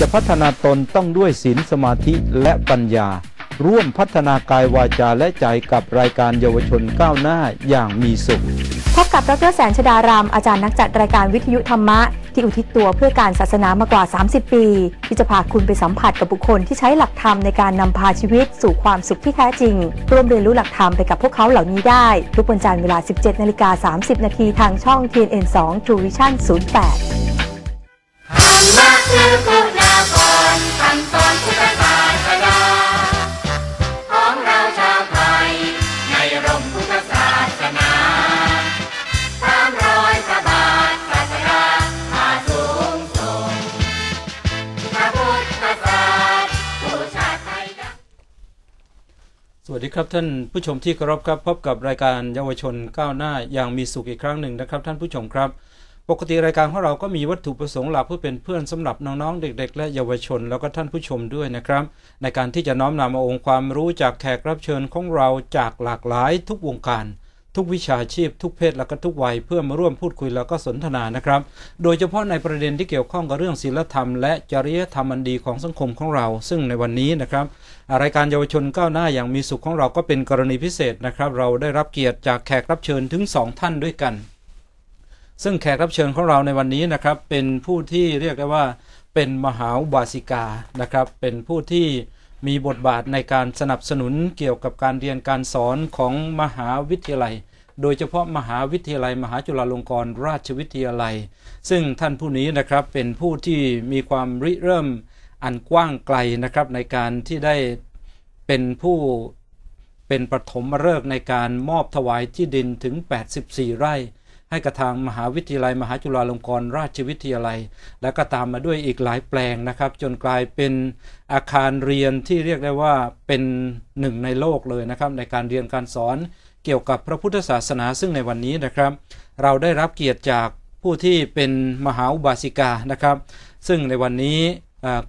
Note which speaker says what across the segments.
Speaker 1: จะพัฒนาตนต้องด้วยศีลสมาธิและปัญญา ร่วมพัฒนากายวาจาและใจกับรายการเยาวชนก้าวหน้าอย่างมีสุข
Speaker 2: พบกับดรแสนชดาราม อาจารย์นักจัดรายการวิทยุธรรมะ ที่อุทิศตัวเพื่อการศาสนามากว่า 30 ปี ที่จะพาคุณไปสัมผัสกับบุคคลที่ใช้หลักธรรมในการนำพาชีวิตสู่ความสุขที่แท้จริง ร่วมเรียนรู้หลักธรรมไปกับพวกเขาเหล่านี้ได้ ทุกวันจันทร์เวลา 17นาฬิกา30นาทีทางช่อง TNN 2 True Vision 08
Speaker 3: ธรรมะคือคุณากรคำสอนพุทธศาสดาของเราชาวไทยในร่มพุทธศาสนาสามรอยพระบาทศาสดาพาสูงส่งพระพุทธศาสนาผู้ชาติไทยดัง
Speaker 1: สวัสดีครับท่านผู้ชมที่เคารพครับพบกับรายการเยาวชนก้าวหน้าอย่างมีสุขอีกครั้งหนึ่งนะครับ ท่านผู้ชมครับ ปกติรายการของเราก็มีวัตถุประสงค์หลักเพื่อเป็นเพื่อนสำหรับน้องๆ เด็ก ๆ และเยาวชน แล้วก็ท่านผู้ชมด้วยนะครับ ในการที่จะน้อมนำเอาองค์ความรู้จากแขกรับเชิญของเราจากหลากหลายทุกวงการ ทุกวิชาชีพ ทุกเพศและก็ทุกวัยเพื่อมาร่วมพูดคุยแล้วก็สนทนานะครับ โดยเฉพาะในประเด็นที่เกี่ยวข้องกับเรื่องศีลธรรมและจริยธรรมอันดีของสังคมของเรา ซึ่งในวันนี้นะครับรายการเยาวชนก้าวหน้าอย่างมีสุขของเราก็เป็นกรณีพิเศษนะครับ เราได้รับเกียรติจากแขกรับเชิญถึงสองท่านด้วยกัน ซึ่งแขกรับเชิญของเราในวันนี้นะครับเป็นผู้ที่เรียกได้ว่าเป็นมหาอุบาสิกานะครับเป็นผู้ที่มีบทบาทในการสนับสนุนเกี่ยวกับการเรียนการสอนของมหาวิทยาลัย โดยเฉพาะมหาวิทยาลัย มหาจุฬาลงกรณราชวิทยาลัย ซึ่งท่านผู้นี้นะครับเป็นผู้ที่มีความริเริ่มอันกว้างไกลนะครับในการที่ได้เป็นผู้เป็นปฐมฤกษ์ในการมอบถวายที่ดินถึง 84 ไร่ ให้กับทางมหาวิทยาลัย มหาจุฬาลงกรณราชวิทยาลัย และก็ตามมาด้วยอีกหลายแปลงนะครับ จนกลายเป็นอาคารเรียนที่เรียกได้ว่าเป็นหนึ่งในโลกเลยนะครับ ในการเรียนการสอนเกี่ยวกับพระพุทธศาสนาซึ่งในวันนี้นะครับ เราได้รับเกียรติจากผู้ที่เป็นมหาอุบาสิกานะครับ ซึ่งในวันนี้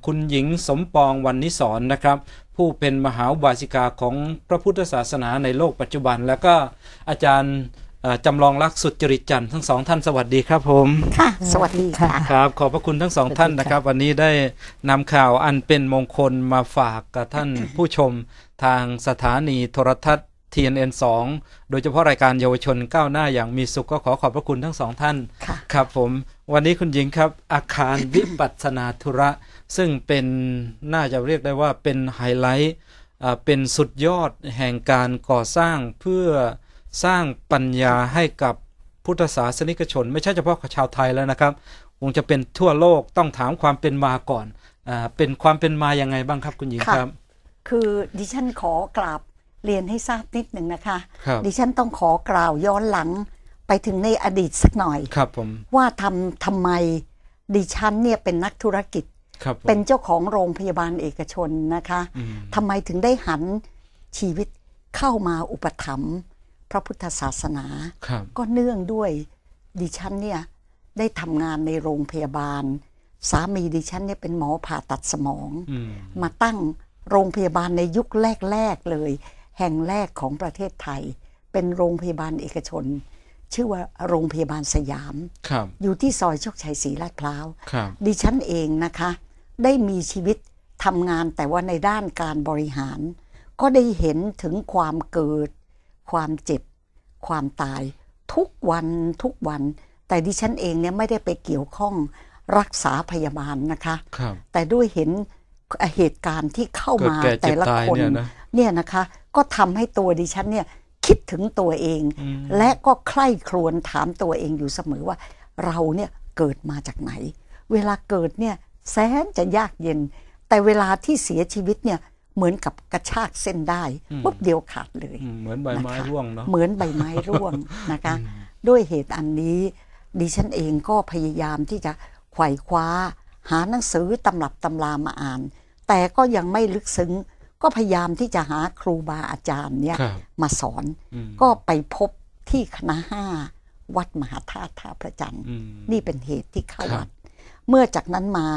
Speaker 1: คุณหญิงสมปองวันนิสรนนะครับ ผู้เป็นมหาอุบาสิกาของพระพุทธศาสนาในโลกปัจจุบัน แล้วก็อาจารย์ จำลองรักษณ์สุจริตจันทร์ทั้งสองท่านสวัสดีครับผม
Speaker 4: ค่ะ สวัสดีค่ะ
Speaker 1: ครับขอบพระคุณทั้งสองท่านนะครับ วันนี้ได้นำข่าวอันเป็นมงคลมาฝากกับท่านผู้ชมทางสถานีโทรทัศน์ TNN 2 โดยเฉพาะรายการเยาวชนก้าวหน้าอย่างมีสุขก็ขอขอบพระคุณทั้งสองท่าน
Speaker 4: ค่ะ
Speaker 1: ครับผม วันนี้คุณหญิงครับ อาคารวิปัสสนาธุระ ซึ่งเป็นน่าจะเรียกได้ว่าเป็นไฮไลท์อ่าเป็นสุดยอดแห่งการก่อสร้างเพื่อ สร้างปัญญาให้กับพุทธศาสนิกชน ไม่ใช่เฉพาะชาวไทยแล้วนะครับคงจะเป็นทั่วโลกต้องถามความเป็นมาก่อนอ่าเป็นความเป็นมายังไงบ้างครับคุณหญิง
Speaker 4: ค่ะ
Speaker 1: ครับ
Speaker 4: คือดิฉันขอกราบเรียนให้ทราบนิดหนึ่งนะคะ
Speaker 1: ครับ
Speaker 4: ดิฉันต้องขอกล่าวย้อนหลังไปถึงในอดีตสักหน่อย
Speaker 1: ครับผม
Speaker 4: ว่าทำทำไมดิฉันเนี่ยเป็นนักธุรกิจ
Speaker 1: ครับผม
Speaker 4: เป็นเจ้าของโรงพยาบาลเอกชนนะคะ
Speaker 1: อืม
Speaker 4: ทำไมถึงได้หันชีวิตเข้ามาอุปถัมภ์ พระพุทธศาสนา
Speaker 1: ครับ
Speaker 4: ก็เนื่องด้วยดิฉันเนี่ยได้ทำงานในโรงพยาบาล สามีดิฉันเนี่ยเป็นหมอผ่าตัดสมอง
Speaker 1: อืม
Speaker 4: มาตั้งโรงพยาบาลในยุคแรกๆเลย แห่งแรกของประเทศไทย เป็นโรงพยาบาลเอกชน ชื่อว่าโรงพยาบาลสยาม
Speaker 1: ครับ
Speaker 4: อยู่ที่ซอยโชคชัยศรีลาดพร้าว
Speaker 1: ครับ
Speaker 4: ดิฉันเองนะคะ ได้มีชีวิตทำงานแต่ว่าในด้านการบริหาร ก็ได้เห็นถึงความเกิด ความเจ็บ ความตาย ทุกวันทุกวัน แต่ดิฉันเองเนี่ยไม่ได้ไปเกี่ยวข้องรักษาพยาบาลนะคะ
Speaker 1: ครับ
Speaker 4: แต่ด้วยเห็นเหตุการณ์ที่เข้ามา
Speaker 1: เกิดแก่เจ็บ
Speaker 4: แต่ละ
Speaker 1: ตาย
Speaker 4: คน
Speaker 1: เนี่ยนะ
Speaker 4: เนี่ยนะคะ ก็ทำให้ตัวดิฉันเนี่ยคิดถึงตัวเอง
Speaker 1: อืม
Speaker 4: และก็ใคร่ครวญถามตัวเองอยู่เสมอว่า เราเนี่ยเกิดมาจากไหน เวลาเกิดเนี่ยแสนจะยากเย็น แต่เวลาที่เสียชีวิตเนี่ย เหมือนกับกระชากเส้นได้ปุ๊บเดียวขาดเลย
Speaker 1: อืมเหมือนใบไม้
Speaker 4: นะคะ
Speaker 1: ร่วงเนาะ
Speaker 4: เหมือนใบไม้ร่วงนะคะ ด้วยเหตุอันนี้ ดิฉันเองก็พยายามที่จะไขว่คว้า หาหนังสือตำรับตำรามาอ่าน แต่ก็ยังไม่ลึกซึ้ง ก็พยายามที่จะหาครูบาอาจารย์เนี่ย
Speaker 1: ครับ
Speaker 4: มาสอน
Speaker 1: อืม
Speaker 4: ก็ไปพบที่คณะห้าวัดมหาธาตุท่าพระจันทร์
Speaker 1: อืม
Speaker 4: นี่เป็นเหตุที่เข้า
Speaker 1: ครับ
Speaker 4: วัด เมื่อจากนั้นมา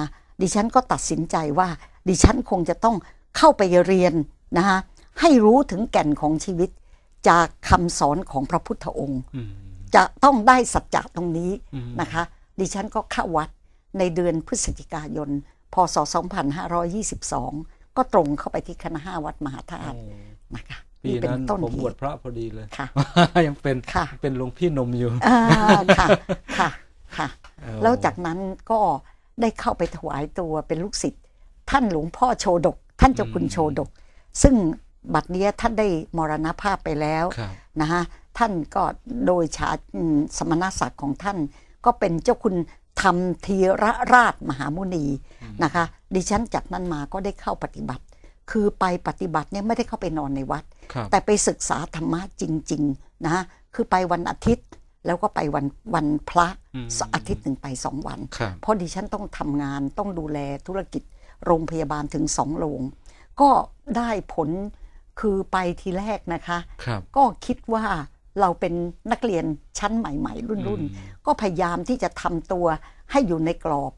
Speaker 4: ดิฉันก็ตัดสินใจว่า ดิฉันคงจะต้อง เข้าไปเรียนนะคะให้รู้ถึงแก่นของชีวิต จากคำสอนของพระพุทธองค์
Speaker 1: อืม
Speaker 4: จะต้องได้สัจจะตรงนี้
Speaker 1: อืม
Speaker 4: นะคะ ดิฉันก็เข้าวัดในเดือนพฤศจิกายน พศ 2522 ก็ตรงเข้าไปที่คณะห้าวัดมหาธาตุนะคะ
Speaker 1: ปี
Speaker 4: เป็
Speaker 1: นั้น
Speaker 4: ต้น
Speaker 1: ผม
Speaker 4: เห
Speaker 1: บวช
Speaker 4: ตุ
Speaker 1: พระพอดีเลย
Speaker 4: ค่ะ
Speaker 1: ยังเป็น
Speaker 4: ค่ะ
Speaker 1: เป็นหลวงพี่นมอยู่
Speaker 4: อ่าค่ะค่ะค่ะ
Speaker 1: เออ
Speaker 4: แล้วจากนั้นก็ได้เข้าไปถวายตัวเป็นลูกศิษย์ท่านหลวงพ่อโชดก ท่านเจ้าคุณโชดก ซึ่งบัดเนี้ยท่านได้มรณภาพไปแล้ว
Speaker 1: ครับ
Speaker 4: นะฮะท่านก็โดยชาอืมสมณศักดิ์ของท่าน ก็เป็นเจ้าคุณธรรมธีรราชมหามุนีนะคะ ดิฉันจากนั้นมาก็ได้เข้าปฏิบัติ คือไปปฏิบัติเนี่ยไม่ได้เข้าไปนอนในวัด
Speaker 1: ครับ
Speaker 4: แต่ไปศึกษาธรรมะจริงๆนะคือไปวันอาทิตย์แล้วก็ไปวันวันพระ
Speaker 1: อืม
Speaker 4: อาทิตย์หนึ่งไปสองวัน
Speaker 1: ครับ
Speaker 4: เพราะดิฉันต้องทำงานต้องดูแลธุรกิจ โรงพยาบาลถึงสองโรงก็ได้ผลคือไปทีแรกนะคะ
Speaker 1: ครับ
Speaker 4: ก็คิดว่าเราเป็นนักเรียนชั้นใหม่ ๆ รุ่น
Speaker 1: อืม
Speaker 4: ๆก็พยายามที่จะทำตัวให้อยู่ในกรอบ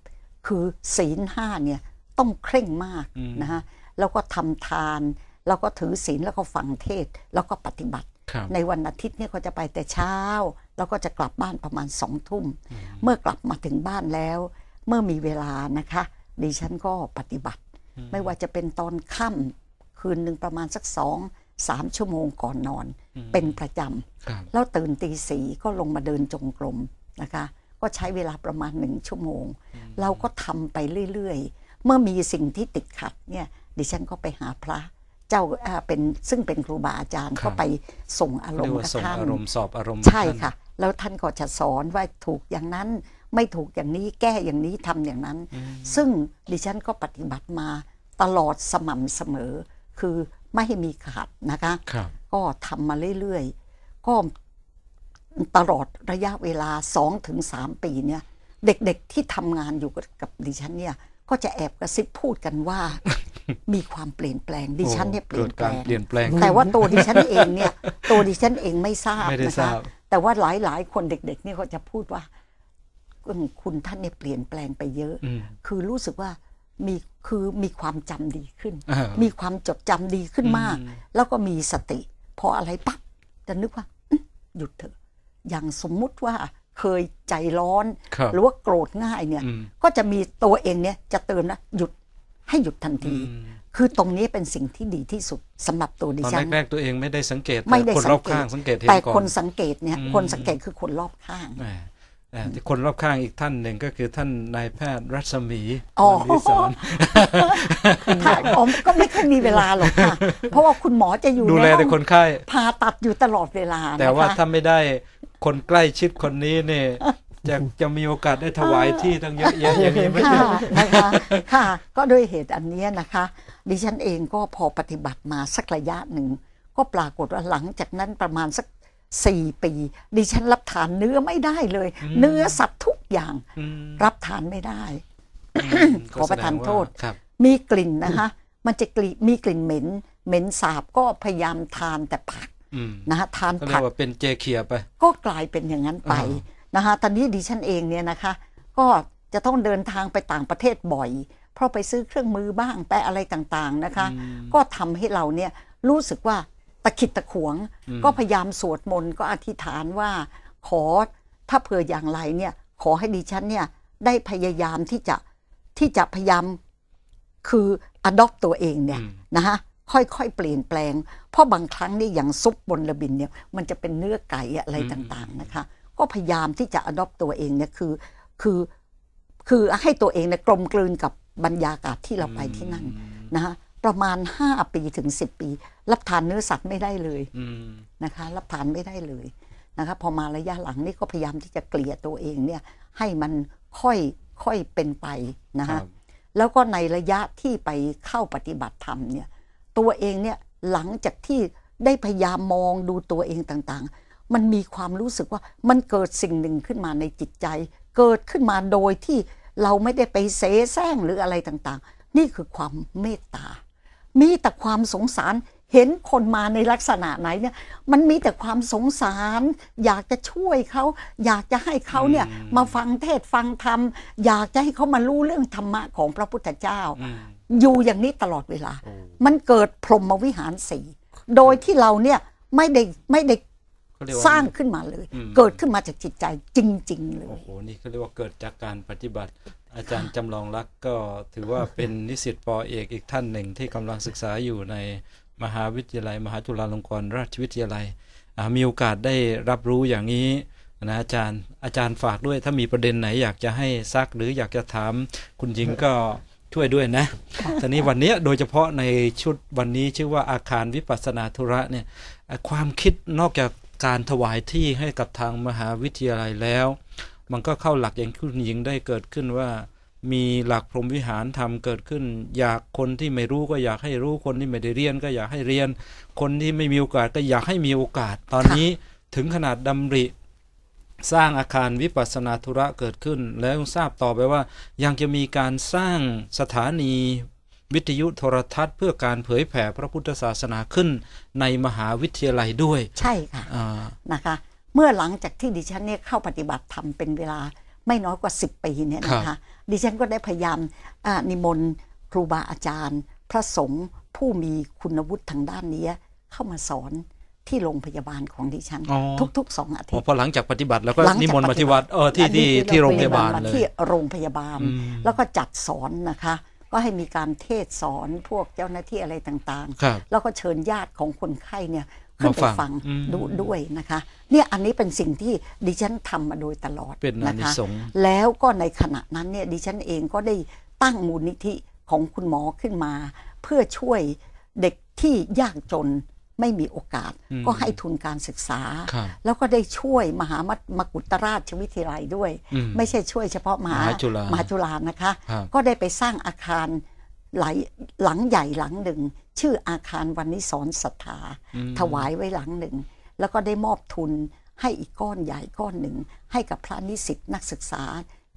Speaker 4: คือศีลห้าเนี่ยต้องเคร่งมากนะฮะแล้วก็ทำทาน แล้วก็ถือศีลแล้วก็ฟังเทศน์แล้วก็ปฏิบัติ
Speaker 1: ครับ
Speaker 4: ในวันอาทิตย์เนี่ยก็จะไปแต่เช้า แล้วก็จะกลับบ้านประมาณสองทุ่ม เมื่อกลับมาถึงบ้านแล้ว เมื่อมีเวลานะคะ ดิฉันก็ปฏิบัติ ไม่ว่าจะเป็นตอนค่ำคืนหนึ่งประมาณสักสองสามชั่วโมงก่อนนอน เป็นประจำ
Speaker 1: ครับ
Speaker 4: แล้วตื่นตีสี่ก็ลงมาเดินจงกรมนะคะ ก็ใช้เวลาประมาณหนึ่งชั่วโมง เราก็ทำไปเรื่อยๆ เมื่อมีสิ่งที่ติดขัดเนี่ยดิฉันก็ไปหาพระเจ้าอ่าเป็นซึ่งเป็นครูบาอาจารย์
Speaker 1: ครับ
Speaker 4: ก็ไปส่งอาร
Speaker 1: เรีย
Speaker 4: ม
Speaker 1: ก
Speaker 4: ณ์
Speaker 1: ว่า
Speaker 4: กับ
Speaker 1: ส่ง
Speaker 4: ท่าน
Speaker 1: อารมณ์สอบอารมณ์
Speaker 4: ใช่
Speaker 1: ท่าน
Speaker 4: ค่ะ แล้วท่านก็จะสอนว่าถูกอย่างนั้น ไม่ถูกอย่างนี้แก้อย่างนี้ทำอย่างนั้น ซึ่งดิฉันก็ปฏิบัติมาตลอดสม่ำเสมอ คือไม่ให้มีขาดนะคะ
Speaker 1: ครับ
Speaker 4: ก็ทำมาเรื่อยๆ ก็ตลอดระยะเวลา2-3ถึง3ปีเนี่ยเด็กๆที่ทำงานอยู่กับดิฉันเนี่ยก็จะแอบกระซิบพูดกันว่า มีความเปลี่ยนแปลงดิฉันเนี่ยเปลี่ยนแปล
Speaker 1: กิด
Speaker 4: ง
Speaker 1: การเปลี่ยนแปลง
Speaker 4: แต่ว่าตัวดิฉันเองเนี่ยตัวดิฉันเองไม่ทราบ
Speaker 1: ไม่ได้
Speaker 4: นะ
Speaker 1: ทรา
Speaker 4: คะ
Speaker 1: บ
Speaker 4: แต่ว่าหลายๆ คนเด็กๆเนี่ยเขาจะพูดว่าอืม คุณท่านเนี่ยเปลี่ยนแปลงไปเยอะ
Speaker 1: อืม
Speaker 4: คือรู้สึกว่ามีคือมีความจำดีขึ้น
Speaker 1: อ่า
Speaker 4: มีความจดจำดีขึ้นมาก
Speaker 1: อืม
Speaker 4: แล้วก็มีสติ พออะไรปั๊บจะนึกว่าอื้อหยุดเถอะ อย่างสมมุติว่าเคยใจร้อน
Speaker 1: ครับ
Speaker 4: หรือว่าโกรธง่ายเนี่ย
Speaker 1: อืม
Speaker 4: ก็จะมีตัวเองเนี่ยจะเตือนนะหยุดให้หยุดทันที
Speaker 1: อืม
Speaker 4: คือตรงนี้เป็นสิ่งที่ดีที่สุดสำหรับตัวดิ
Speaker 1: ตอน
Speaker 4: ฉัน
Speaker 1: แรกๆตัวเองไม่ได้สังเกต
Speaker 4: ไม่ได้
Speaker 1: แต่คน
Speaker 4: สั
Speaker 1: รงอบ
Speaker 4: เก
Speaker 1: ข้าง
Speaker 4: ต
Speaker 1: สังเกตเห็น
Speaker 4: แต่
Speaker 1: ก่อ
Speaker 4: คนนสังเกตเนี่ย
Speaker 1: อืม
Speaker 4: คนสังเกตคือคนรอบข้าง
Speaker 1: แหมเอ่อ ที่คนรอบข้างอีกท่านหนึ่งก็คือท่านนายแพทย์รัศมี
Speaker 4: อ๋อ
Speaker 1: วันวิสอน
Speaker 4: ถ้าอ๋อก็ไม่ค่อยมีเวลาหรอกค่ะ เพราะว่าคุณหมอจะอยู่
Speaker 1: ดู
Speaker 4: ใน
Speaker 1: แล
Speaker 4: ห้
Speaker 1: แต่
Speaker 4: อง
Speaker 1: คนไข้
Speaker 4: ผ่าตัดอยู่ตลอดเวลา
Speaker 1: แต่ว่า
Speaker 4: นะคะ
Speaker 1: ถ้าไม่ได้คนใกล้ชิดคนนี้เนี่ยจะจะมีโอกาสได้ถวายที่ตั้งเยอะแยะอย่างนี้ไหม
Speaker 4: ค่ะนะคะค่ะ ก็ด้วยเหตุอันเนี้ยนะคะ ดิฉันเองก็พอปฏิบัติมาสักระยะหนึ่งก็ปรากฏว่าหลังจากนั้นประมาณสัก สี่ปี ดิฉันรับทานเนื้อไม่ได้เลย เนื้อสัตว์ทุกอย่าง
Speaker 1: อืม
Speaker 4: รับทานไม่ได้
Speaker 1: ม
Speaker 4: ขอประทานโทษ
Speaker 1: ก็แสดงว่าครับ
Speaker 4: มีกลิ่นนะคะ มันจะกลิ่นมีกลิ่นเหม็น เหม็นสาบก็พยายามทานแต่ผัก
Speaker 1: อืม
Speaker 4: นะคะทาน
Speaker 1: ก็เรีย
Speaker 4: ผั
Speaker 1: ก
Speaker 4: ก
Speaker 1: ว่าเป็นเจเคียไป
Speaker 4: ก็กลายเป็นอย่างนั้นไป
Speaker 1: อ่า
Speaker 4: นะคะตอนนี้ดิฉันเองเนี่ยนะคะ ก็จะต้องเดินทางไปต่างประเทศบ่อย เพราะไปซื้อเครื่องมือบ้างไปอะไรต่างๆนะคะ ก็ทำให้เราเนี่ยรู้สึกว่า ตะขิดตะขวง ก็พยายามสวดมนต์ก็อธิษฐานว่าขอถ้าเผื่ออย่างไรเนี่ยขอให้ดิฉันเนี่ยได้พยายามที่จะที่จะพยายามคือ adopt ตัวเองเนี่ย
Speaker 1: อืม
Speaker 4: นะคะค่อยๆ เปลี่ยนแปลง เพราะบางครั้งนี่อย่างซุปบนระบินเนี่ยมันจะเป็นเนื้อไก่อะไรต่างๆนะคะ ก็พยายามที่จะ adopt ตัวเองเนี่ยคือคือคือให้ตัวเองเนี่ยกลมกลืนกับบรรยากาศที่เราไปที่นั่นนะคะ ประมาณ 5 ปีถึง 10 ปี รับทานเนื้อสัตว์ไม่ได้เลย
Speaker 1: อืม
Speaker 4: นะคะ รับทานไม่ได้เลยนะคะพอมาระยะหลังนี่ก็พยายามที่จะเกลี่ยตัวเองเนี่ยให้มันค่อยค่อยเป็นไปนะ
Speaker 1: ครั
Speaker 4: คะ
Speaker 1: บ
Speaker 4: แล้วก็ในระยะที่ไปเข้าปฏิบัติธรรมเนี่ยตัวเองเนี่ยหลังจากที่ได้พยายามมองดูตัวเองต่างๆ มันมีความรู้สึกว่ามันเกิดสิ่งหนึ่งขึ้นมาในจิตใจ เกิดขึ้นมาโดยที่เราไม่ได้ไปเสแสร้งหรืออะไรต่างๆ นี่คือความเมตตา มีแต่ความสงสารเห็นคนมาในลักษณะไหนเนี่ย มันมีแต่ความสงสาร อยากจะช่วยเขา อยากจะให้เขาเนี่ยมาฟังเทศน์ฟังธรรม อยากจะให้เขามารู้เรื่องธรรมะของพระพุทธเจ้า
Speaker 1: อืม
Speaker 4: อยู่อย่างนี้ตลอดเวลา
Speaker 1: โอ้
Speaker 4: มันเกิดพรหมวิหารสีโดยที่เราเนี่ยไม่ได้ไม่ได้
Speaker 1: เขาเรียกว่า
Speaker 4: สร้างขึ้นมาเลย
Speaker 1: อืม
Speaker 4: เกิดขึ้นมาจากจิตใจจริง ๆ เล
Speaker 1: โอ้
Speaker 4: ย
Speaker 1: โห นี่เขาเรียกว่าเกิดจากการปฏิบัติ อาจารย์จำลองรักก็ถือว่าเป็นนิสิตปอเอกอีกท่านหนึ่งที่กำลังศึกษาอยู่ในมหาวิทยาลัย มหาจุฬาลงกรณราชวิทยาลัย มีโอกาสได้รับรู้อย่างนี้นะอาจารย์อาจารย์ฝากด้วยถ้ามีประเด็นไหนอยากจะให้ซักหรืออยากจะถามคุณหญิงก็ช่วยด้วยนะทีนี้วันนี้โดยเฉพาะในชุดวันนี้ชื่อว่าอาคารวิปัสสนาธุระเนี่ยความคิดนอกจากการถวายที่ให้กับทางมหาวิทยาลัยแล้ว มันก็เข้าหลักอย่างที่คุณหญิงได้เกิดขึ้นว่า มีหลักพรหมวิหารธรรมเกิดขึ้น อยากคนที่ไม่รู้ก็อยากให้รู้คนที่ไม่ได้เรียนก็อยากให้เรียน คนที่ไม่มีโอกาสก็อยากให้มีโอกาส ตอนนี้ถึงขนาดดำริ สร้างอาคารวิปัสสนาธุระเกิดขึ้น แล้วยังทราบต่อไปว่ายังจะมีการสร้างสถานีวิทยุโทรทัศน์เพื่อการเผยแผ่พระพุทธศาสนาขึ้นในมหาวิทยาลัยด้วย
Speaker 4: ใช่ค่ะ
Speaker 1: อ่า
Speaker 4: นะคะ เมื่อหลังจากที่ดิฉันเนี่ยเข้าปฏิบัติธรรมเป็นเวลาไม่น้อยกว่า 10 ปีเนี่ยนะ
Speaker 1: ครั
Speaker 4: คะ
Speaker 1: บ
Speaker 4: ดิฉันก็ได้พยายามอ่านิมนต์ครูบาอาจารย์ พระสงฆ์ผู้มีคุณวุฒิทางด้านนี้เข้ามาสอนที่โรงพยาบาลของดิฉัน
Speaker 1: อ๋อ
Speaker 4: ทุกๆสองอาทิ
Speaker 1: อ๋
Speaker 4: ต
Speaker 1: อ
Speaker 4: ย์
Speaker 1: พอหลังจากปฏิบัติแล้วก็
Speaker 4: หลังจาก
Speaker 1: นิมนต์มาที่วัดเออที่
Speaker 4: อันนี้
Speaker 1: ที่ที่โรงพยาบาล
Speaker 4: ม
Speaker 1: เลย
Speaker 4: ที่โรงพยาบาล
Speaker 1: อืม
Speaker 4: แล้วก็จัดสอนนะคะ ก็ให้มีการเทศสอนพวกเจ้าหน้าที่อะไรต่าง
Speaker 1: ครับ
Speaker 4: ๆแล้วก็เชิญญาติของคนไข้เนี่ย ขึ้นไป
Speaker 1: มาฟัง
Speaker 4: ฟัง
Speaker 1: อืม
Speaker 4: ดูด้วยนะคะเนี่ยอันนี้เป็นสิ่งที่ดิฉันทำมาโดยตลอด
Speaker 1: เป็นอา
Speaker 4: นะ
Speaker 1: นิ
Speaker 4: คะ
Speaker 1: สงส์
Speaker 4: แล้วก็ในขณะนั้นเนี่ยดิฉันเองก็ได้ตั้งมูลนิธิของคุณหมอขึ้นมา เพื่อช่วยเด็กที่ยากจนไม่มีโอกาส
Speaker 1: อืม
Speaker 4: ก็ให้ทุนการศึกษา
Speaker 1: ครับ
Speaker 4: แล้วก็ได้ช่วยมหามกุฏราชวิทยาลัยด้วย
Speaker 1: อืม
Speaker 4: ไม่ใช่ช่วยเฉพาะมหาม
Speaker 1: หาจุฬาม
Speaker 4: หาจุฬานะคะ
Speaker 1: ครับ
Speaker 4: ก็ได้ไปสร้างอาคารหลายหลังใหญ่หลังหนึ่ง ชื่ออาคารวันนิสรศรัทธา
Speaker 1: อืม
Speaker 4: ถวายไว้หลังหนึ่ง แล้วก็ได้มอบทุนให้อีกก้อนใหญ่ก้อนหนึ่ง ให้กับพระนิสิตนักศึกษา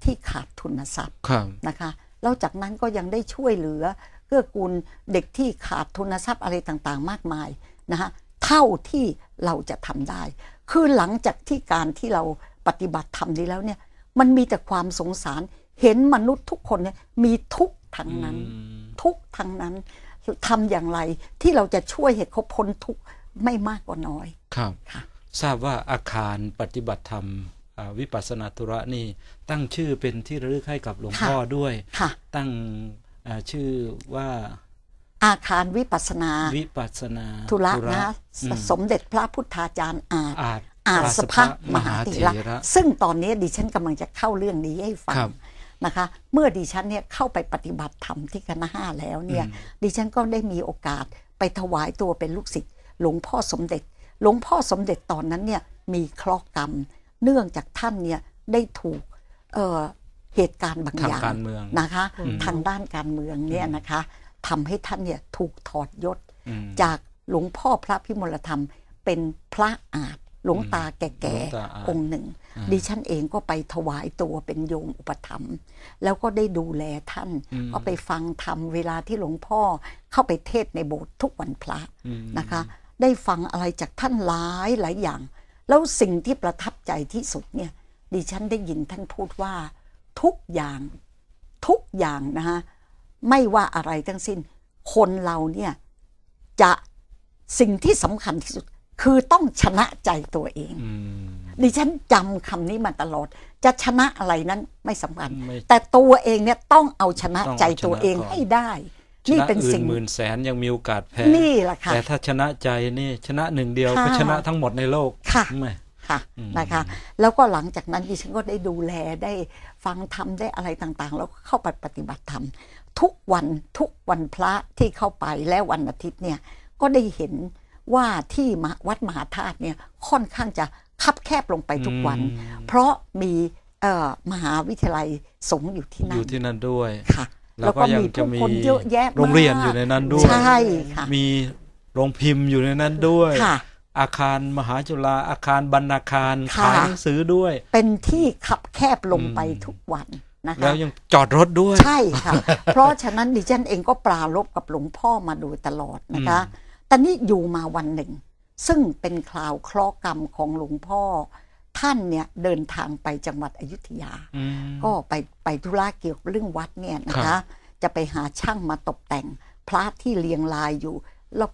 Speaker 4: ที่ขาดทุนทรัพย์
Speaker 1: ครับ
Speaker 4: นะคะแล้วจากนั้นก็ยังได้ช่วยเหลือเกื้อกูลเด็กที่ขาดทุนทรัพย์อะไรต่างๆ มากมายนะคะเท่าที่เราจะทำได้ คือหลังจากที่การที่เราปฏิบัติธรรมนี้แล้วเนี่ยมันมีแต่ความสงสารเห็นมนุษย์ทุกคนเนี่ยมีทุกข์ทั้งนั้น
Speaker 1: อืม
Speaker 4: ทุกข์ทั้งนั้น ทำอย่างไรที่เราจะช่วยให้เขาพ้นทุกข์ไม่มากกว่าน้อย
Speaker 1: ครับ
Speaker 4: ค่ะ
Speaker 1: ทราบว่าอาคารปฏิบัติธรรมอ่าวิปัสสนาธุระนี่ตั้งชื่อเป็นที่ระลึกให้กับหลวง
Speaker 4: ค่ะ
Speaker 1: พ่อด้วย
Speaker 4: ค่ะ
Speaker 1: ตั้งอ่าชื่อว่า
Speaker 4: อาคารวิปัสสนา
Speaker 1: วิปัสสนา
Speaker 4: ธุระนะ
Speaker 1: อืม
Speaker 4: สมเด็จพระพุทธาจารย์อาจ
Speaker 1: อาจ
Speaker 4: อาสภะมหาเถระ
Speaker 1: ระ
Speaker 4: ซึ่งตอนนี้ดิฉันกำลังจะเข้าเรื่องนี้ให้ฟัง
Speaker 1: ครับ
Speaker 4: นะคะ เมื่อดิฉันเนี่ยเข้าไปปฏิบัติธรรมที่คณะห้าแล้วเนี่ยดิฉันก็ได้มีโอกาสไปถวายตัวเป็นลูกศิษย์หลวงพ่อสมเด็จ หลวงพ่อสมเด็จตอนนั้นเนี่ยมีเคราะห์กรรม เนื่องจากท่านเนี่ยได้ถูกเอ่อเหตุการณ์บาง
Speaker 1: ทาง
Speaker 4: อย่าง
Speaker 1: การเมือง
Speaker 4: นะคะ ทางด้านการเมืองเนี่ยนะคะทำให้ท่านเนี่ยถูกถอดยศ
Speaker 1: อืม
Speaker 4: จากหลวงพ่อพระพิมลธรรมเป็นพระอาจ หลวงตาแก่
Speaker 1: หลวงตาอาจ
Speaker 4: ๆองค์หนึ่ง ดิฉันเองก็ไปถวายตัวเป็นโยมอุปถัมภ์แล้วก็ได้ดูแลท่านก็ไปฟังธรรมเวลาที่หลวงพ่อเข้าไปเทศน์ในโบสถ์ทุกวันพระ
Speaker 1: อืม
Speaker 4: นะคะ ได้ฟังอะไรจากท่านหลายหลายอย่าง แล้วสิ่งที่ประทับใจที่สุดเนี่ยดิฉันได้ยินท่านพูดว่าทุกอย่างทุกอย่างนะฮะไม่ว่าอะไรทั้งสิ้น คนเราเนี่ยจะสิ่งที่สำคัญที่สุด คือต้องชนะใจตัวเอง
Speaker 1: อืม
Speaker 4: ดิฉันจำคำนี้มาตลอด จะชนะอะไรนั้นไม่สำคัญ
Speaker 1: ไม่
Speaker 4: แต่ตัวเองเนี่ยต้องเอาชนะ
Speaker 1: ต้องเอา
Speaker 4: ใจตัวเอง
Speaker 1: ชนะก่อน
Speaker 4: ให้ได้
Speaker 1: ช
Speaker 4: นี่
Speaker 1: นะ
Speaker 4: เป็น
Speaker 1: อื่
Speaker 4: สิ่
Speaker 1: น
Speaker 4: ง
Speaker 1: หมื่นแสนยังมีโอกาสแพ้
Speaker 4: นี่แหละค่ะ
Speaker 1: แต่ถ้าชนะใจนี่ชนะหนึ่งเดียว
Speaker 4: ค่ะ
Speaker 1: ก็ชนะทั้งหมดในโลก
Speaker 4: ค่ะ
Speaker 1: ไม่
Speaker 4: ค่ะ
Speaker 1: อืม
Speaker 4: นะคะ แล้วก็หลังจากนั้นดิฉันก็ได้ดูแลได้ฟังธรรมได้อะไรต่างๆ แล้วก็เข้าไปปฏิบัติธรรม ทุกวันทุกวันพระที่เข้าไปและวันอาทิตย์เนี่ยก็ได้เห็น ว่าที่มหาวัดมหาธาตุเนี่ยค่อนข้างจะคับแคบลงไปทุกวัน เพราะมีเอ่อมหาวิทยาลัยสงฆ์อยู่ที่
Speaker 1: อ
Speaker 4: นั่น
Speaker 1: ยู่ที่นั่นด้วย
Speaker 4: ค่ะ
Speaker 1: แล้วก็ยังจะมี
Speaker 4: ผู้คนเยอะแยะมาก
Speaker 1: โรงเรียนอยู่ในนั้นด้วย
Speaker 4: ใช่ค่ะ
Speaker 1: มีโรงพิมพ์อยู่ในนั้นด้วย
Speaker 4: ค่ะ
Speaker 1: อาคารมหาจุฬาอาคารบรรณาคาร
Speaker 4: ค่ะ
Speaker 1: ขายหนังสือด้วย
Speaker 4: เป็นที่ขับแคบลงไป
Speaker 1: อืม
Speaker 4: ทุกวันนะคะ
Speaker 1: แล้วยังจอดรถด้วย
Speaker 4: ใช่ค่ะ เพราะฉะนั้นดิฉันเองก็ปราลบกับหลวงพ่อมาโดยตลอดนะคะ แต่นี่อยู่มาวันหนึ่ง ซึ่งเป็นคราวเคราะห์กรรมของหลวงพ่อ ท่านเนี่ยเดินทางไปจังหวัดอยุธยา
Speaker 1: อืม
Speaker 4: ก็ไปไปธุระเกี่ยวกับเรื่องวัดเนี่ยนะ
Speaker 1: ครั
Speaker 4: คะ
Speaker 1: บ
Speaker 4: จะไปหาช่างมาตกแต่ง พระที่เรียงรายอยู่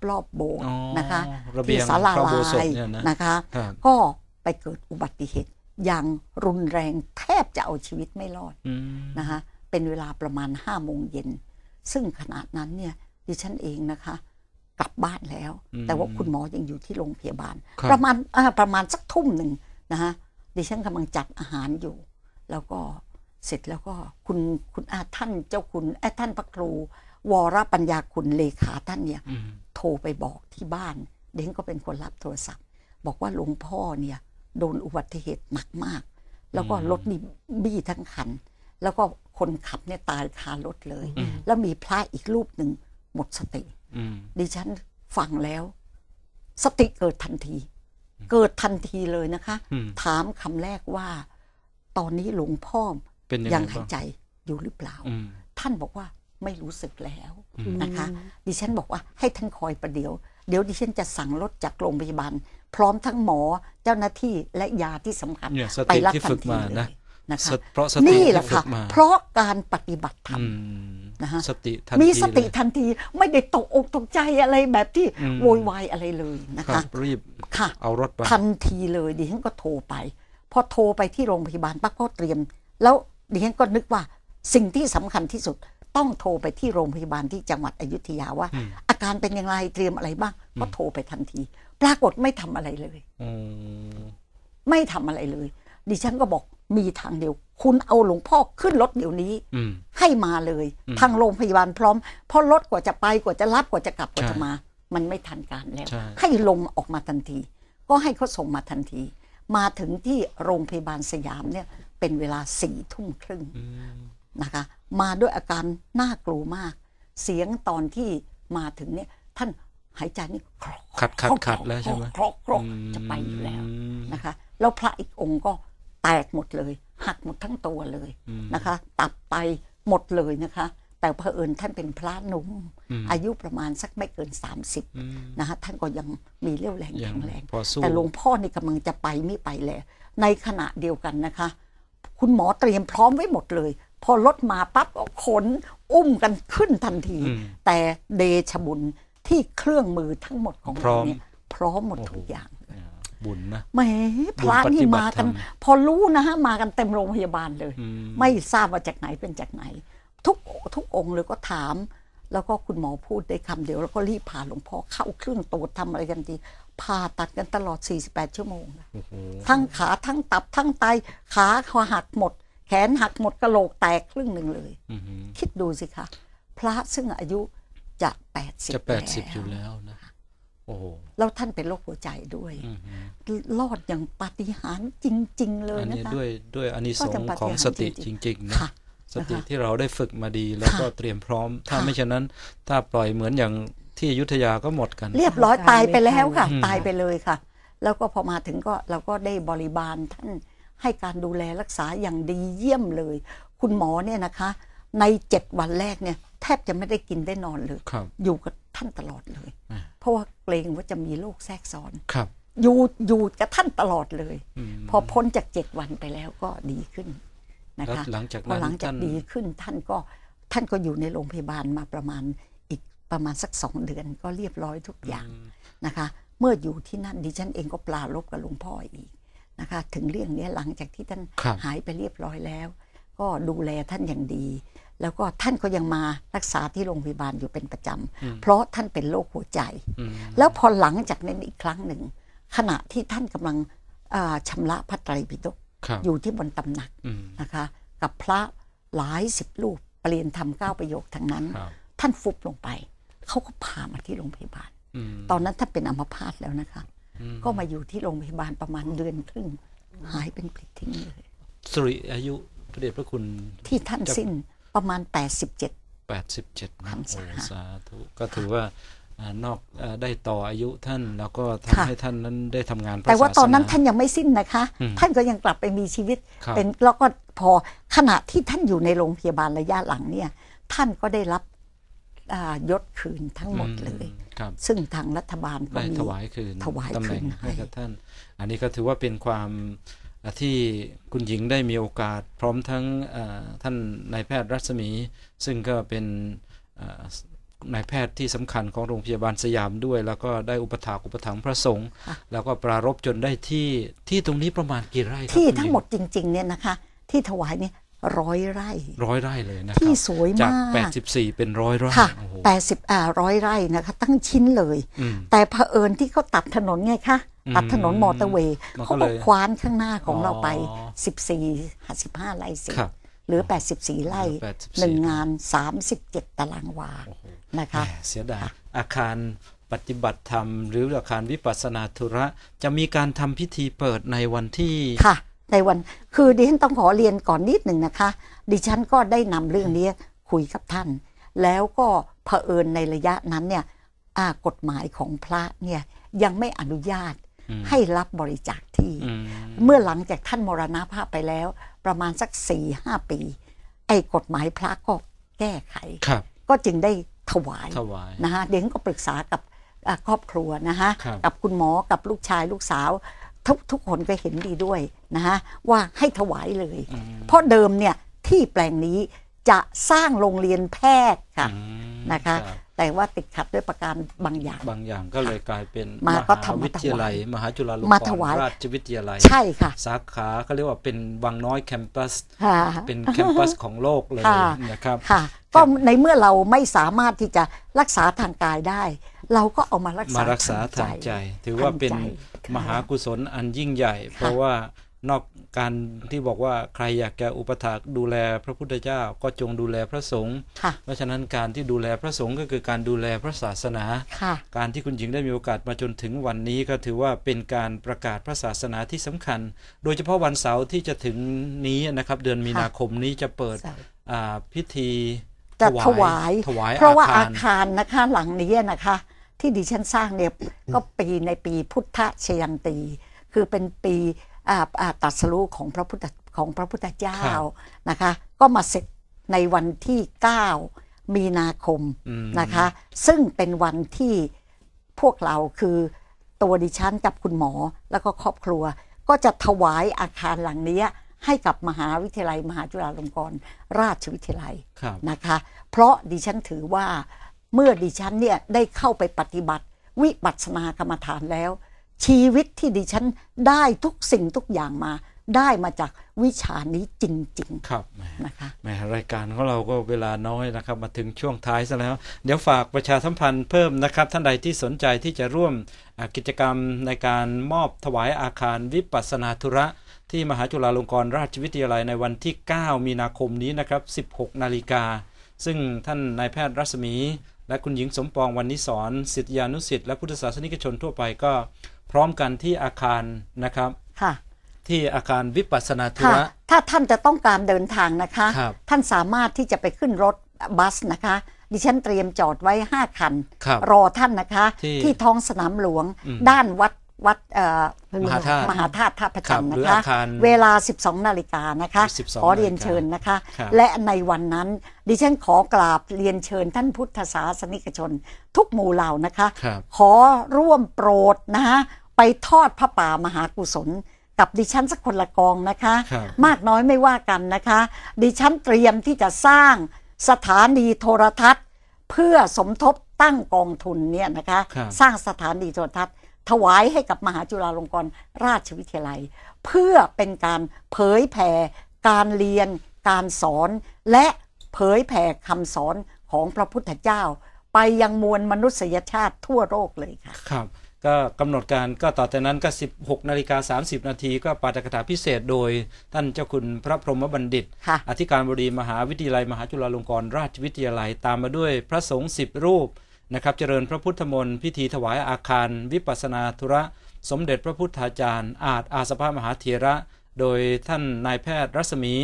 Speaker 4: รอบๆโบสถ์
Speaker 1: อ๋อ
Speaker 4: นะคะ
Speaker 1: ระเบี
Speaker 4: ที่
Speaker 1: ยง
Speaker 4: ศาลา
Speaker 1: พระ
Speaker 4: ลา
Speaker 1: อุโบสถ
Speaker 4: ย
Speaker 1: เนี่ยนะ
Speaker 4: นะคะ
Speaker 1: ครับ
Speaker 4: ก็ไปเกิดอุบัติเหตุอย่างรุนแรงแทบจะเอาชีวิตไม่รอด
Speaker 1: อืม
Speaker 4: นะคะเป็นเวลาประมาณห้าโมงเย็น ซึ่งขณะนั้นเนี่ยดิฉันเองนะคะ กลับบ้านแล้ว
Speaker 1: อืม
Speaker 4: แต่ว่าคุณหมอยังอยู่ที่โรงพยาบาล
Speaker 1: ครับ
Speaker 4: ประมาณอ่าประมาณสักทุ่มหนึ่งนะฮะดิฉันกำลังจัดอาหารอยู่ แล้วก็เสร็จแล้วก็คุณคุณอาท่านเจ้าคุณไอ้ยท่านพระครู วรปัญญาคุณเลขาท่านเนี่ย
Speaker 1: อืม
Speaker 4: โทรไปบอกที่บ้านเด้งก็เป็นคนรับโทรศัพท์ บอกว่าหลวงพ่อเนี่ย โดนอุบัติเหตุหนักมาก แล้วก็รถนี่บี้ทั้งคัน แล้วก็คนขับเนี่ยตายคารถเลย แล้วมีพระอีกรูปหนึ่งหมดสติ
Speaker 1: อืม
Speaker 4: ดิฉันฟังแล้ว สติเกิดทันที เกิดทันทีเลยนะคะ
Speaker 1: อืม
Speaker 4: ถามคำแรกว่า ตอนนี้หลวงพ่อ
Speaker 1: เป็นยัง
Speaker 4: ยัง
Speaker 1: ไง
Speaker 4: หาย
Speaker 1: บ้าง
Speaker 4: ใจอยู่หรือเปล่า
Speaker 1: อืม
Speaker 4: ท่านบอกว่าไม่รู้สึกแล้ว
Speaker 1: อืม
Speaker 4: นะคะ ดิฉันบอกว่าให้ท่านคอยประเดี๋ยว เดี๋ยวดิฉันจะสั่งรถจากโรงพยาบาล พร้อมทั้งหมอเจ้าหน้าที่และยาที่สำคัญ
Speaker 1: เนี่ยส
Speaker 4: ไป
Speaker 1: ติ
Speaker 4: รับ
Speaker 1: ที่
Speaker 4: ทั
Speaker 1: ฝึ
Speaker 4: น
Speaker 1: ก
Speaker 4: ที
Speaker 1: มา
Speaker 4: เล
Speaker 1: นะ
Speaker 4: ย นะคะ
Speaker 1: สเพราะสติ
Speaker 4: นี่
Speaker 1: ที่
Speaker 4: แหละ
Speaker 1: ฝึ
Speaker 4: ค่ะ
Speaker 1: กมา
Speaker 4: เพราะการปฏิบัติธรรม
Speaker 1: อืม
Speaker 4: นะฮะ
Speaker 1: สติทัน
Speaker 4: มี
Speaker 1: ที
Speaker 4: สติ
Speaker 1: เลย
Speaker 4: ทันทีไม่ได้ตกอกตกใจอะไรแบบที่
Speaker 1: อืม
Speaker 4: โวยวายอะไรเลยนะ
Speaker 1: ครั
Speaker 4: คะ
Speaker 1: บรีบ
Speaker 4: ค่ะ
Speaker 1: เอารถไป
Speaker 4: ทันทีเลยดิฉันก็โทรไป พอโทรไปที่โรงพยาบาลปั๊บก็เตรียม แล้วดิฉันก็นึกว่าสิ่งที่สำคัญที่สุดต้องโทรไปที่โรงพยาบาลที่จังหวัดอยุธยาว่า
Speaker 1: อืม
Speaker 4: อาการเป็นอย่างไรเตรียมอะไรบ้างก็โทรไปทันที ปรากฏไม่ทำอะไรเลย
Speaker 1: อืม
Speaker 4: ไม่ทำอะไรเลย ดิฉันก็บอกมีทางเดียว คุณเอาหลวงพ่อขึ้นรถเดี๋ยวนี้
Speaker 1: อืม
Speaker 4: ให้มาเลย
Speaker 1: อืม
Speaker 4: ทางโรงพยาบาลพร้อมเพราะรถกว่าจะไปกว่าจะรับกว่าจะกลับกว่า
Speaker 1: ใช่
Speaker 4: จะมา มันไม่ทันการแล้ว
Speaker 1: ใช่
Speaker 4: ให้ลงออกมาทันที ก็ให้เขาส่งมาทันที มาถึงที่โรงพยาบาลสยามเนี่ย เป็นเวลาสี่ทุ่มครึ่ง
Speaker 1: อืม
Speaker 4: นะคะ มาด้วยอาการน่ากลัวมาก เสียงตอนที่มาถึงเนี่ย ท่านหายใจนี่ครอก
Speaker 1: ขัดขัดขัดแล้วใช่ไหม
Speaker 4: ครอกครอกจะไปอยู่แล้ว
Speaker 1: ม
Speaker 4: นะคะ แล้วพระอีกองค์ก็ แตกหมดเลย หักหมดทั้งตัวเลย
Speaker 1: อืม
Speaker 4: นะคะ ตับไปหมดเลยนะคะ แต่เผอิญท่านเป็นพระหนุ่ม
Speaker 1: อืม
Speaker 4: อายุประมาณสักไม่เกิน 30
Speaker 1: อืม
Speaker 4: นะคะท่านก็ยังมีเรี่ยวแรง
Speaker 1: ยัง
Speaker 4: แข็งแรง
Speaker 1: พอสู้
Speaker 4: แต่หลวงพ่อนี่กำลังจะไปไม่ไปแล้วในขณะเดียวกันนะคะ คุณหมอเตรียมพร้อมไว้หมดเลย พอรถมาปั๊บก็ขนอุ้มกันขึ้นทันที
Speaker 1: อืม
Speaker 4: แต่เดชบุญที่เครื่องมือทั้งหมดของ
Speaker 1: พร้
Speaker 4: เรา
Speaker 1: อม
Speaker 4: เนี่ยพร้อมหมด
Speaker 1: โอ้โห
Speaker 4: ทุกอย่าง
Speaker 1: อ่า บุญนะ
Speaker 4: แหมพระนี่มากัน
Speaker 1: บุญปฏิบัติธรรม
Speaker 4: พอรู้นะฮะมากันเต็มโรงพยาบาลเลย
Speaker 1: อืม
Speaker 4: ไม่ทราบว่าจากไหนเป็นจากไหน ทุกทุกองค์เลยก็ถาม แล้วก็คุณหมอพูดได้คำเดียว แล้วก็รีบพาหลวงพ่อเข้าเครื่องตรวจทำอะไรกันดีผ่าตัดกันตลอด 48 ชั่วโมง
Speaker 1: โอ้โห
Speaker 4: ทั้งขาทั้งตับทั้งไตขาคอหักหมด แขนหักหมดกระโหลกแตกครึ่งหนึ่งเลย
Speaker 1: อืม
Speaker 4: คิดดูสิคะพระซึ่งอายุจะ 80
Speaker 1: จะแปดสิบ
Speaker 4: ล้ว
Speaker 1: อยู่แล้วนะโอ้โห
Speaker 4: แล้วท่านเป็นโรคหัวใจด้วย
Speaker 1: อืม
Speaker 4: รอดอย่างปาฏิหาริย์จริง ๆ เลย
Speaker 1: อัน
Speaker 4: นะ
Speaker 1: นี้
Speaker 4: คะ
Speaker 1: ด้วยด้วยอานิสง
Speaker 4: ก็จะ
Speaker 1: ส์
Speaker 4: ปฏิหารย์
Speaker 1: ของสติ
Speaker 4: จ
Speaker 1: จ
Speaker 4: ริง
Speaker 1: ริงๆนะ
Speaker 4: ค่ะ
Speaker 1: สติ
Speaker 4: นะคะ
Speaker 1: ที่เราได้ฝึกมาดีแล้วก็
Speaker 4: ค่ะ
Speaker 1: เตรียมพร้อม ถ้า
Speaker 4: ค่ะ
Speaker 1: ไม่ฉะนั้น ถ้าปล่อยเหมือนอย่างที่อยุธยาก็หมดกัน
Speaker 4: เรียบร้อย
Speaker 2: อาจารย์
Speaker 4: ตายไปแล้วค่ะ
Speaker 1: อืม
Speaker 4: ตายไปเลยค่ะ แล้วก็พอมาถึงก็เราก็ได้บริบาลท่านให้การดูแลรักษาอย่างดีเยี่ยมเลย คุณหมอเนี่ยนะคะ ในเจ็ดวันแรกเนี่ย แทบจะไม่ได้กินได้นอนเลย
Speaker 1: ครับ
Speaker 4: อยู่กับ ท่านตลอดเลย
Speaker 1: อ่า
Speaker 4: เพราะว่าเกรงว่าจะมีโรคแทรกซ้อน
Speaker 1: ครับ
Speaker 4: อยู่อยู่กับท่านตลอดเลย
Speaker 1: อืม
Speaker 4: พอพ้นจากเจ็ดวันไปแล้วก็ดีขึ้นนะ
Speaker 1: แล้ว
Speaker 4: คะ
Speaker 1: หลังจาก
Speaker 4: พอ
Speaker 1: นั้น
Speaker 4: หลังจาก
Speaker 1: ท่าน
Speaker 4: ดีขึ้นท่านก็ท่านก็อยู่ในโรงพยาบาลมาประมาณอีกประมาณสักสองเดือนก็เรียบร้อยทุกอย่างนะคะ เมื่ออยู่ที่นั่นดิฉันเองก็ปลารบกับหลวงพ่ออีกนะคะ ถึงเรื่องเนี้ยหลังจากที่ท่าน
Speaker 1: ครับ
Speaker 4: หายไปเรียบร้อยแล้ว ก็ดูแลท่านอย่างดี แล้วก็ท่านก็ยังมารักษาที่โรงพยาบาลอยู่เป็นประจำเพราะท่านเป็นโรคหัวใจ
Speaker 1: อืม
Speaker 4: แล้วพอหลังจากนั้นอีกครั้งหนึ่ง ขณะที่ท่านกำลังอ่าชำระพระไตรปิฎก
Speaker 1: ครับ
Speaker 4: อยู่ที่บนตำหนัก
Speaker 1: อืม
Speaker 4: นะคะ กับพระหลายสิบรูปเปลี่ยนทำเก้าประโยคทั้งนั้น
Speaker 1: ครับ
Speaker 4: ท่านฟุบลงไป เขาก็พามาที่โรงพยาบาล
Speaker 1: อืม
Speaker 4: ตอนนั้นท่านเป็นอัมพาตแล้วนะคะ
Speaker 1: อืม
Speaker 4: ก็มาอยู่ที่โรงพยาบาลประมาณเดือนครึ่งหายเป็นปลิดทิ้งเลย
Speaker 1: สุริอายุพระเดชพระคุณ
Speaker 4: ที่ท่านสิ้น ประมาณ 87
Speaker 1: 87นะ
Speaker 4: พรรษา
Speaker 1: โอ้สาธุก็ถือว่าอ่านอกอ่าได้ต่ออายุท่านแล้วก็ทำ
Speaker 4: ค่ะ
Speaker 1: ให้ท่านนั้นได้ทำงานพระ
Speaker 4: แต่ว่า
Speaker 1: ศส
Speaker 4: ตอนนั้นท่านยังไม่สิ้นนะคะ
Speaker 1: อืม
Speaker 4: ท่านก็ยังกลับไปมีชีวิต
Speaker 1: ครับ
Speaker 4: เป็นแล้วก็พอขณะที่ท่านอยู่ในโรงพยาบาลระยะหลังเนี่ย ท่านก็ได้รับอ่ายศคืนทั้งหมดเลย
Speaker 1: อืมครับ
Speaker 4: ซึ่งทางรัฐบาลก็
Speaker 1: ได้
Speaker 4: มี
Speaker 1: ถวายคืน
Speaker 4: ถวาย
Speaker 1: ตำแหน่ง
Speaker 4: คืนให้
Speaker 1: ให้กับท่าน อันนี้ก็ถือว่าเป็นความอ่า ที่คุณหญิงได้มีโอกาสพร้อมทั้งอ่าท่านนายแพทย์รัศมี ซึ่งก็เป็นอ่านายแพทย์ที่สำคัญของโรงพยาบาลสยามด้วย แล้วก็ได้อุปถากอุปถัมภ์พระสงฆ์
Speaker 4: ค่ะ
Speaker 1: แล้วก็ปรารบจนได้ที่ที่ตรงนี้ประมาณกี่ไร่ครับ
Speaker 4: ที่
Speaker 1: คุณญิ
Speaker 4: ทั้งหมดจริงๆเนี่ยนะคะที่ถวายเนี่ยร้อยไร่
Speaker 1: ร้อยไร่เลยนะครั
Speaker 4: ที่สวย
Speaker 1: จาก
Speaker 4: มาก
Speaker 1: 84 เป็นร้อยไร่
Speaker 4: ค่ะ
Speaker 1: โอ้โห
Speaker 4: แปดสิบอ่าร้อยไร่นะคะ ตั้งชิ้นเลย
Speaker 1: อืม
Speaker 4: แต่เผอิญที่เขาตัดถนนไงคะ
Speaker 1: อืม
Speaker 4: ตัดถนนมอเตอร์เวย์
Speaker 1: มันก็
Speaker 4: เขา
Speaker 1: เล
Speaker 4: ก็
Speaker 1: ย
Speaker 4: คว้านข้างหน้าของเราไป
Speaker 1: อ๋อ
Speaker 4: 14 55ไร่เศษ
Speaker 1: ครับ
Speaker 4: หรือ 84 ไร่
Speaker 1: เหลือ84
Speaker 4: หนึ่งงาน 37 ตารางวานะคะ
Speaker 1: แหมเสียดายอาคารปฏิบัติธรรม หรืออาคารวิปัสสนาธุระ จะมีการทำพิธีเปิดในวันที่
Speaker 4: ค่ะ ในวันคือดิฉันต้องขอเรียนก่อนนิดหนึ่งนะคะ ดิฉันก็ได้นำเรื่องนี้คุยกับท่าน แล้วก็เผอิญในระยะนั้นเนี่ยอ่ากฎหมายของพระเนี่ยยังไม่อนุญาต
Speaker 1: อืม
Speaker 4: ให้รับบริจาคที่
Speaker 1: อืม
Speaker 4: เมื่อหลังจากท่านมรณภาพไปแล้ว ประมาณสักสี่ห้าปี ไอ้กฎหมายพระก็แก้ไข
Speaker 1: ครับ
Speaker 4: ก็จึงได้ถวาย
Speaker 1: ถวาย
Speaker 4: นะฮะเดี๋ยวก็ปรึกษากับอ่าครอบครัวนะฮะ
Speaker 1: ครับ
Speaker 4: กับคุณหมอกับลูกชายลูกสาวทุกทุกคนก็เห็นดีด้วยนะฮะว่าให้ถวายเลย เพราะเดิมเนี่ยที่แปลงนี้จะสร้างโรงเรียนแพทย์ค่ะ
Speaker 1: อืม
Speaker 4: นะคะ
Speaker 1: รับ
Speaker 4: แต่ว่าติดขัดด้วยประการบางอย่าง
Speaker 1: บางอย่างก็เลยกลายเป็น
Speaker 4: มาก็
Speaker 1: หา
Speaker 4: ทำมา
Speaker 1: วิทยาลัย
Speaker 4: ถวาย
Speaker 1: มหาจุฬาลง
Speaker 4: มากถ
Speaker 1: ร
Speaker 4: วาย
Speaker 1: ณ์ราชวิทยาลัย
Speaker 4: ใช่ค่ะ
Speaker 1: สาขาเขาเรียกว่าเป็นวังน้อยแคมปัส
Speaker 4: ค่ะ
Speaker 1: เป็นแคมปัสของโลกเลย
Speaker 4: ค่ะ
Speaker 1: นะครับ
Speaker 4: ค่ะก็ในเมื่อเราไม่สามารถที่จะรักษาทางกายได้ เราก็เอามารักษา
Speaker 1: มารักษาทางใจ ถือว่าเป็น
Speaker 4: ทงใจค่ะ
Speaker 1: มหากุศลอันยิ่งใหญ่ เพราะว่า นอกการที่บอกว่าใครอยากจะอุปถากดูแลพระพุทธเจ้าก็จงดูแลพระสงฆ์
Speaker 4: ค่ะ
Speaker 1: เพราะฉะนั้นการที่ดูแลพระสงฆ์ก็คือการดูแลพระศาสนา
Speaker 4: ค่ะ
Speaker 1: การที่คุณหญิงได้มีโอกาสมาจนถึงวันนี้ก็ถือว่าเป็นการประกาศพระศาสนาที่สำคัญ โดยเฉพาะวันเสาร์ที่จะถึงนี้นะครับ เดือนมีนาคมนี้จะเปิด
Speaker 4: เสาร์
Speaker 1: อ่าพิธี
Speaker 4: จะถวาย
Speaker 1: ถวาย
Speaker 4: เพราะว่า
Speaker 1: อา
Speaker 4: อา
Speaker 1: คาร
Speaker 4: คารนะคะหลังนี้นะคะ ที่ดิฉันสร้างเนี่ยก็ปีในปีพุทธชยันตี คือเป็นปีอ่าอ่า ตรัสรู้ของพระพุทธของพระพุทธเจ้านะคะ ก็มาเสร็จในวันที่ 9 มีนาคม
Speaker 1: อืม
Speaker 4: นะคะ ซึ่งเป็นวันที่พวกเราคือตัวดิฉันกับคุณหมอแล้วก็ครอบครัว ก็จะถวายอาคารหลังนี้ให้กับมหาวิทยาลัย มหาจุฬาลงกรณราชวิทยาลัย
Speaker 1: ครับ
Speaker 4: นะคะ เพราะดิฉันถือว่าเมื่อดิฉันเนี่ยได้เข้าไปปฏิบัติวิปัสสนากรรมฐานแล้ว ชีวิตที่ดิฉันได้ทุกสิ่งทุกอย่างมา ได้มาจากวิชานี้จริง
Speaker 1: ครับแหม
Speaker 4: ๆนะคะ
Speaker 1: แหมรายการของเราก็เวลาน้อยนะครับ มาถึงช่วงท้ายซะแล้ว เดี๋ยวฝากประชาสัมพันธ์เพิ่มนะครับ ท่านใดที่สนใจที่จะร่วมอ่ากิจกรรมในการมอบถวายอาคารวิปัสสนาธุระที่มหาจุฬาลงกรณราชวิทยาลัยในวันที่ 9 มีนาคมนี้นะครับ 16 นาฬิกา ซึ่งท่านนายแพทย์รัศมี และคุณหญิงสมปองวันนิสอนศิษยานุศิษย์และพุทธศาสนิกชนทั่วไปก็ พร้อมกันที่อาคารนะครับ
Speaker 4: ค่ะ
Speaker 1: ที่อาคารวิปัสสนาธุ
Speaker 4: ค่ะ
Speaker 1: ระ
Speaker 4: ถ้าท่านจะต้องการเดินทางนะคะ
Speaker 1: ครับ
Speaker 4: ท่านสามารถที่จะไปขึ้นรถบัสนะคะ ดิฉันเตรียมจอดไว้ 5 คัน
Speaker 1: ครับ
Speaker 4: รอท่านนะคะ
Speaker 1: ที่
Speaker 4: ท้องสนามหลวง
Speaker 1: อืม
Speaker 4: ด้านวัดวัดเอ่อ
Speaker 1: มหาธาตุ
Speaker 4: มหาธาตุท่าพระ
Speaker 1: ครั
Speaker 4: จั
Speaker 1: บ
Speaker 4: นทร์
Speaker 1: หรือ
Speaker 4: นะคะ
Speaker 1: อาคาร
Speaker 4: เวลา 12 นาฬิกานะคะ
Speaker 1: 12
Speaker 4: ขอเรียนเชิญนะคะ
Speaker 1: ครับ
Speaker 4: และในวันนั้น ดิฉันขอกราบเรียนเชิญท่านพุทธศาสนิกชน ทุกหมู่เหล่านะคะ
Speaker 1: ครับ
Speaker 4: ขอร่วมโปรดนะฮะ ไปทอดพระป่ามหากุศล กับดิฉันสักคนละกองนะคะ
Speaker 1: ครับ
Speaker 4: มากน้อยไม่ว่ากันนะคะ ดิฉันเตรียมที่จะสร้างสถานีโทรทัศน์ เพื่อสมทบตั้งกองทุนเนี่ยนะคะ
Speaker 1: ครับ
Speaker 4: สร้างสถานีโทรทัศน์ ถวายให้กับมหาจุฬาลงกรณราชวิทยาลัย เพื่อเป็นการเผยแผ่การเรียน การสอน และเผยแผ่คำสอนของพระพุทธเจ้า ไปยังมวลมนุษยชาติทั่วโลกเลยค่ะ
Speaker 1: ครับ ก็กำหนดการก็ต่อจากนั้นก็ 16นาฬิกา30 นาทีก็ปาฐกถาพิเศษโดยท่านเจ้าคุณพระพรหมบัณฑิต
Speaker 4: ค่ะ
Speaker 1: อธิการบดีมหาวิทยาลัย มหาจุฬาลงกรณราชวิทยาลัยตามมาด้วยพระสงฆ์สิบรูปนะครับเจริญพระพุทธมนต์พิธีถวายอาคาร วิปัสสนาธุระ สมเด็จพระพุทธาจารย์ อาจอาสภามหาเถระ โดยท่านนายแพทย์รัศมี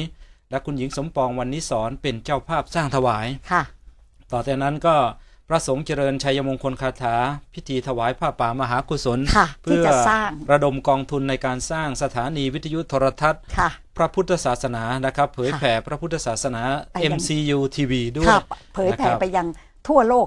Speaker 1: และคุณหญิงสมปองวันนิสอนเป็นเจ้าภาพสร้างถวาย
Speaker 4: ค่ะ
Speaker 1: ต่อจากนั้นก็ พระสงฆ์เจริญชัยมงคลคาถา พิธีถวายผ้าป่ามหากุศล
Speaker 4: ค่ะที่
Speaker 1: เพื่อ
Speaker 4: จะสร้าง
Speaker 1: ระดมกองทุนในการสร้างสถานีวิทยุโทรทัศน์
Speaker 4: ค่ะ
Speaker 1: พระพุทธศาสนานะครับเผย
Speaker 4: ค่ะ
Speaker 1: แผ่พระพุทธศาสนา
Speaker 4: ไปยัง
Speaker 1: MCU TV ด้วย
Speaker 4: ค่ะเผยแผ่
Speaker 1: นะครับ
Speaker 4: ไปยังทั่วโลก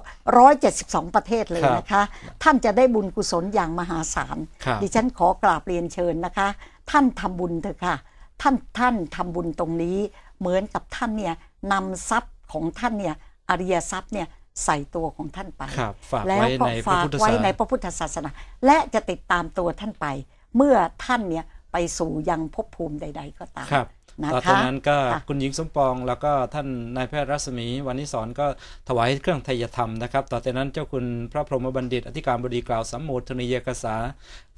Speaker 4: 172 ประเทศเลย
Speaker 1: ครับ
Speaker 4: นะคะ ท่านจะได้บุญกุศลอย่างมหาศาล
Speaker 1: ครับ
Speaker 4: ดิฉันขอกราบเรียนเชิญนะคะ ท่านทำบุญเถอะค่ะ ท่านท่านทำบุญตรงนี้ เหมือนกับท่านเนี่ยนำทรัพย์ของท่านเนี่ยอริยทรัพย์เนี่ย ใส่ตัวของท่านไป
Speaker 1: ครับฝาก
Speaker 4: แล้ว
Speaker 1: ไว้
Speaker 4: ก็
Speaker 1: ในพระ
Speaker 4: ฝาก
Speaker 1: พุทธ
Speaker 4: ไว้
Speaker 1: ศาส
Speaker 4: ใน
Speaker 1: นา
Speaker 4: พระพุทธศาสนา และจะติดตามตัวท่านไป เมื่อท่านเนี่ยไปสู่ยังภพภูมิใด ๆ ก็ตาม
Speaker 1: ครับ
Speaker 4: นะคะ
Speaker 1: ต่อจากนั้นก็
Speaker 4: ค่ะ
Speaker 1: คุณหญิงสมปองแล้วก็ท่านนายแพทย์รัศมีวันนี้สอนก็ถวายเครื่องไทยธรรมนะครับ ต่อจากนั้นเจ้าคุณพระพรหมบัณฑิต อธิการบดีกล่าวสัมโมทนียกษา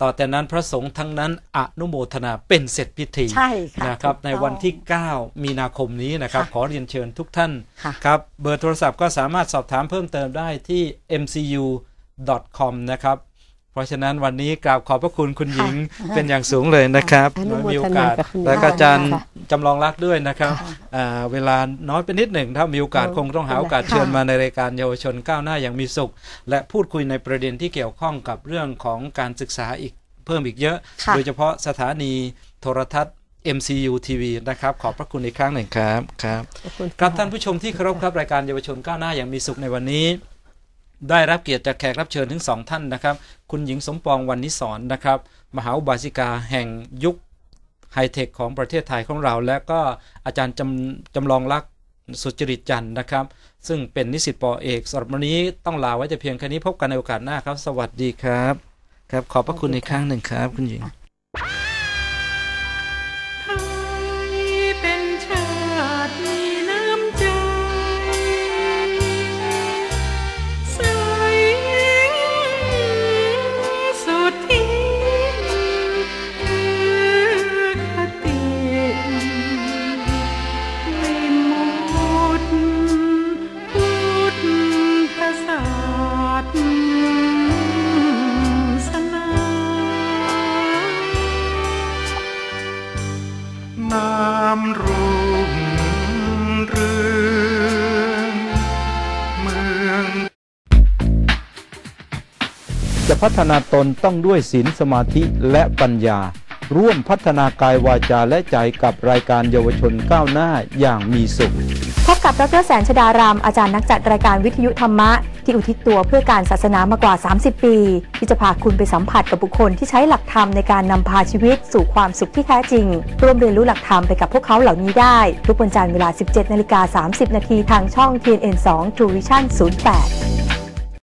Speaker 1: ต่อจากนั้นพระสงฆ์ทั้งนั้นอนุโมทนาเป็นเสร็จพิธี
Speaker 4: ใช่ค่ะ
Speaker 1: นะครับ
Speaker 4: ถูก
Speaker 1: ใน
Speaker 4: ต้อง
Speaker 1: วันที่ 9 มีนาคมนี้นะครับ
Speaker 4: ค่ะ
Speaker 1: ขอเรียนเชิญทุกท่าน
Speaker 4: ค่ะ
Speaker 1: ครับเบอร์โทรศัพท์ก็สามารถสอบถามเพิ่มเติมได้ที่ mcu.com นะครับ เพราะฉะนั้นวันนี้กราบขอบพระคุณคุณหญิงเป็นอย่างสูงเลยนะครับ
Speaker 5: อนุโมทนา
Speaker 1: มีโอกาส
Speaker 5: กับคุณหญิง
Speaker 1: แล้วก็อาจารย์
Speaker 5: ค่ะ
Speaker 1: จำลองรักด้วยนะครับอ่าเวลาน้อยไปนิดหนึ่งถ้ามีโอกาส
Speaker 5: ค่ะ
Speaker 1: คงต้องหาโอกาส
Speaker 5: ค่ะ
Speaker 1: เชิญมาในรายการเยาวชนก้าวหน้าอย่างมีสุข และพูดคุยในประเด็นที่เกี่ยวข้องกับเรื่องของการศึกษาอีกเพิ่มอีกเยอะ
Speaker 4: ค่ะ
Speaker 1: โดยเฉพาะสถานีโทรทัศน์ MCU TV นะครับ ขอบพระคุณอีกครั้งหนึ่งครับครับ
Speaker 5: ขอบคุณ
Speaker 1: ครับท่านผู้ชมที่เคารพครับรายการเยาวชนก้าวหน้าอย่างมีสุขในวันนี้ ได้รับเกียรติจากแขกรับเชิญถึงสองท่านนะครับ คุณหญิงสมปองวันนิสอนนะครับ มหาอุบาสิกาแห่งยุคไฮเทคของประเทศไทยของเรา และก็อาจารย์จำจำลองรักษณ์สุจริตจันทร์นะครับ ซึ่งเป็นนิสิตปอเอกสำหรับวันนี้ต้องลาไว้แต่เพียงแค่นี้พบกันในโอกาสหน้าครับ สวัสดีครับ ครับ ขอบพระคุณอีกครั้งหนึ่งครับ คุณหญิง พัฒนาตนต้องด้วยศีลสมาธิและปัญญา ร่วมพัฒนากายวาจาและใจกับรายการเยาวชนก้าวหน้าอย่างมีสุข
Speaker 2: พบกับดรแสนชดาราม อาจารย์นักจัดรายการวิทยุธรรมะ ที่อุทิศตัวเพื่อการศาสนามากว่า 30 ปี ที่จะพาคุณไปสัมผัสกับบุคคลที่ใช้หลักธรรมในการนำพาชีวิต สู่ความสุขที่แท้จริง ร่วมเรียนรู้หลักธรรมไปกับพวกเขาเหล่านี้ได้ ทุกวันจันทร์เวลา 17นาฬิกา30นาทีทางช่อง TNN2 True Vision 08